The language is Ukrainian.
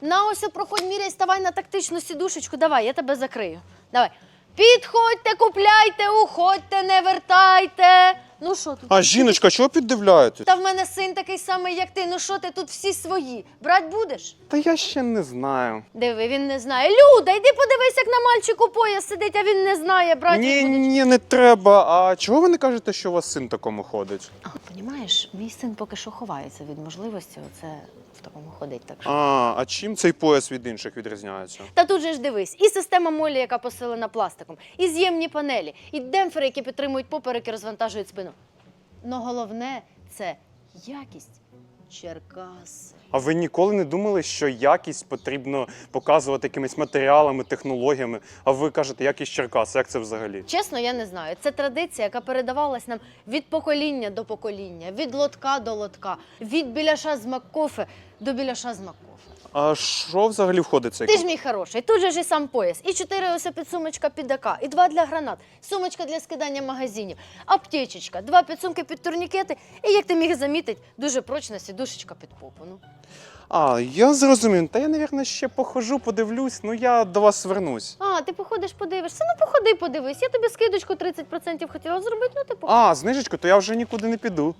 На ось проходь, міряй, ставай на тактичну сідушечку. Давай, я тебе закрию. Давай. Підходьте, купляйте, уходьте, не вертайте. Ну що тут? А жіночка, чого піддивляєтесь? Та в мене син такий самий, як ти. Ну що ти тут всі свої? Брать будеш? Та я ще не знаю. Диви, він не знає. Люда, йди подивись, як на мальчику пояс сидить, а він не знає, брать Ні, будеш. ні, не треба. А чого ви не кажете, що у вас син такому ходить? А, понімаєш, мій син поки що ховається від можливості оце в такому ходить. Так що. А, а чим цей пояс від інших відрізняється? Та тут же ж дивись, і система молі, яка посилена пластиком, і з'ємні панелі, і демпфери, які підтримують поперек і розвантажують спину. Но головне це якість Черкас. А ви ніколи не думали, що якість потрібно показувати якимись матеріалами, технологіями? А ви кажете, якість Черкас, як це взагалі? Чесно, я не знаю. Це традиція, яка передавалась нам від покоління до покоління, від лотка до лотка, від біляша з Маккофе до біляша з Маккофе. А що взагалі входить в цей Ти ж мій хороший, тут же ж і сам пояс, і чотири ось підсумочка під АК, і два для гранат, сумочка для скидання магазинів, аптечечка, два підсумки під турнікети, і як ти міг замітити, дуже прочна сідушечка під попу. Ну. А, я зрозумів. Та я, напевно, ще похожу, подивлюсь, ну я до вас вернусь. А, ти походиш, подивишся. Ну походи, подивись. Я тобі скидочку 30% хотіла зробити, ну ти походи. А, знижечку, то я вже нікуди не піду.